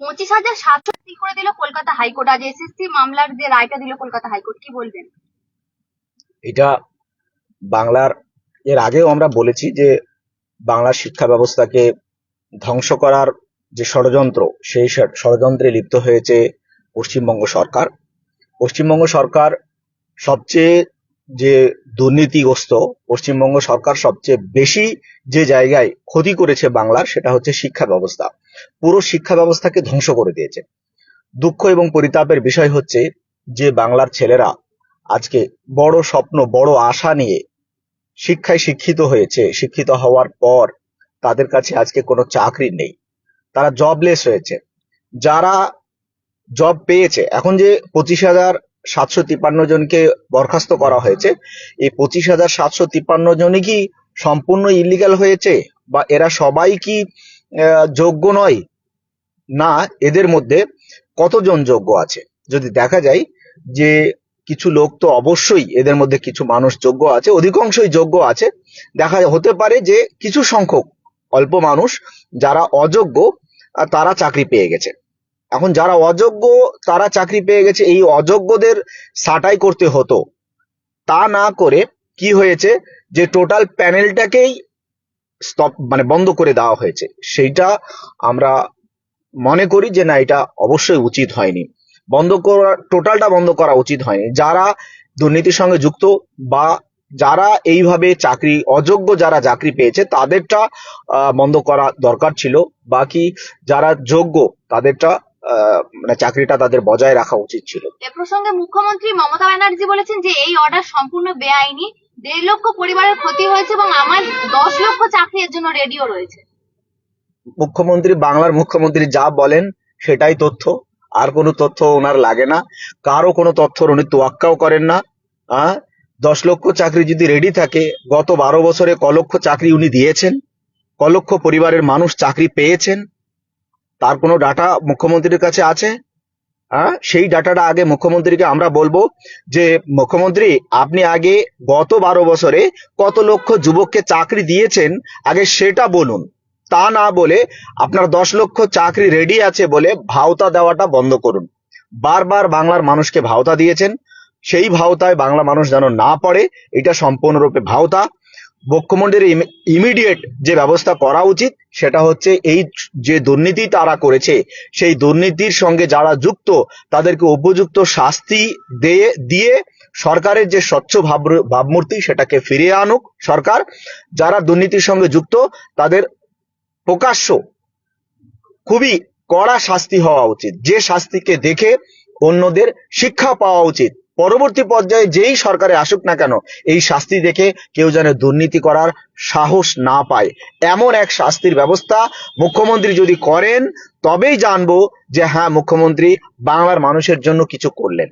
পঁচিশ হাজার সাতশো করে দিল কলকাতা হাইকোর্ট? আজ এসএসসি মামলার যে রায়টা দিল কলকাতা হাইকোর্ট, কি বলবেন? এটা বাংলার, এর আগেও আমরা বলেছি যে বাংলার শিক্ষা ব্যবস্থাকে ধ্বংস করার যে ষড়যন্ত্র, সেই ষড়যন্ত্রে লিপ্ত হয়েছে পশ্চিমবঙ্গ সরকার। পশ্চিমবঙ্গ সরকার সবচেয়ে যে দুর্নীতিগ্রস্ত পশ্চিমবঙ্গ সরকার সবচেয়ে বেশি যে জায়গায় ক্ষতি করেছে বাংলার, সেটা হচ্ছে শিক্ষা ব্যবস্থা। পুরো শিক্ষা ব্যবস্থাকে ধ্বংস করে দিয়েছে। দুঃখ এবং পরিতাপের বিষয় হচ্ছে যে বাংলার ছেলেরা আজকে বড় স্বপ্ন, বড় আশা নিয়ে শিক্ষায় শিক্ষিত হয়েছে, শিক্ষিত হওয়ার পর তাদের কাছে আজকে কোনো চাকরি নেই। তারা জবলেস হয়েছে। যারা জব পেয়েছে, এখন যে পঁচিশ হাজার সাতশো তিপ্পান্ন জনকে বরখাস্ত করা হয়েছে। এই পঁচিশ হাজার সাতশো তিপ্পান্ন জনই কি সম্পূর্ণ ইলিগাল হয়েছে? বা এরা সবাই কি যোগ্য নয়? না, এদের মধ্যে কতজন যোগ্য আছে? যদি দেখা যায় যে কিছু লোক তো অবশ্যই এদের মধ্যে কিছু মানুষ যোগ্য আছে, অধিকাংশই যোগ্য আছে। দেখা হতে পারে যে কিছু সংখ্যক অল্প মানুষ যারা অযোগ্য তারা চাকরি পেয়ে গেছে। এখন যারা অযোগ্য, তারা চাকরি পেয়ে গেছে। এই অযোগ্যদের ছাঁটাই করতে হতো। তা না করে কি হয়েছে যে টোটাল প্যানেলটাকেই স্টপ মানে বন্ধ করে দেওয়া হয়েছে। সেইটা আমরা মনে করি যে, না, এটা অবশ্যই উচিত হয়নি। বন্ধ করা টোটালটা বন্ধ করা উচিত হয়নি। যারা দুর্নীতির সঙ্গে যুক্ত বা যারা এইভাবে চাকরি, অযোগ্য যারা চাকরি পেয়েছে, তাদেরটা বন্ধ করা দরকার ছিল। বাকি যারা যোগ্য, তাদেরটা মানে চাকরিটা তাদের বজায় রাখা উচিত ছিল। এ প্রসঙ্গে মুখ্যমন্ত্রী মমতা ব্যানার্জি বলেছেন যে এই অর্ডার সম্পূর্ণ বেআইনি। দেড় লক্ষ পরিবারের ক্ষতি হয়েছে এবং আমার দশ লক্ষ চাকরি এর জন্য রেডিও রয়েছে। মুখ্যমন্ত্রী বাংলার মুখ্যমন্ত্রী যা বলেন সেটাই তথ্য। আর কোনো তথ্য ওনার লাগে না। কারও কোনো তথ্য উনি তোয়াক্কাও করেন না। আহ দশ লক্ষ চাকরি যদি রেডি থাকে গত বারো বছরে ক লক্ষ চাকরি উনি দিয়েছেন। ক লক্ষ পরিবারের মানুষ চাকরি পেয়েছেন। তার কোনো ডাটা মুখ্যমন্ত্রীর কাছে আছে? হ্যাঁ সেই ডাটাটা আগে মুখ্যমন্ত্রীকে আমরা বলব যে, মুখ্যমন্ত্রী, আপনি আগে গত বারো বছরে কত লক্ষ যুবককে চাকরি দিয়েছেন? আগে সেটা বলুন। তা না বলে আপনার দশ লক্ষ চাকরি রেডি আছে বলে ভাওতা দেওয়াটা বন্ধ করুন। বারবার বাংলার মানুষকে ভাওতা দিয়েছেন। সেই ভাওতায় বাংলা মানুষ যেন না পড়ে, এটা সম্পূর্ণরূপে ভাওতা। মুখ্যমন্ত্রীর ইমিডিয়েট যে ব্যবস্থা করা উচিত, সেটা হচ্ছে এই যে দুর্নীতি তারা করেছে, সেই দুর্নীতির সঙ্গে যারা যুক্ত, তাদেরকে উপযুক্ত শাস্তি দিয়ে দিয়ে সরকারের যে স্বচ্ছ ভাব, ভাবমূর্তি, সেটাকে ফিরিয়ে আনুক সরকার। যারা দুর্নীতির সঙ্গে যুক্ত, তাদের প্রকাশ্য খুবই কড়া শাস্তি হওয়া উচিত। যে শাস্তিকে দেখে অন্যদের শিক্ষা পাওয়া উচিত। পরবর্তী পর্যায়ে যেই সরকারে আসুক না কেন, এই শাস্তি দেখে কেউ যেন দুর্নীতি করার সাহস না পায়। এমন এক শাস্তির ব্যবস্থা মুখ্যমন্ত্রী যদি করেন, তবেই জানব যে হ্যাঁ মুখ্যমন্ত্রী বাংলার মানুষের জন্য কিছু করলেন।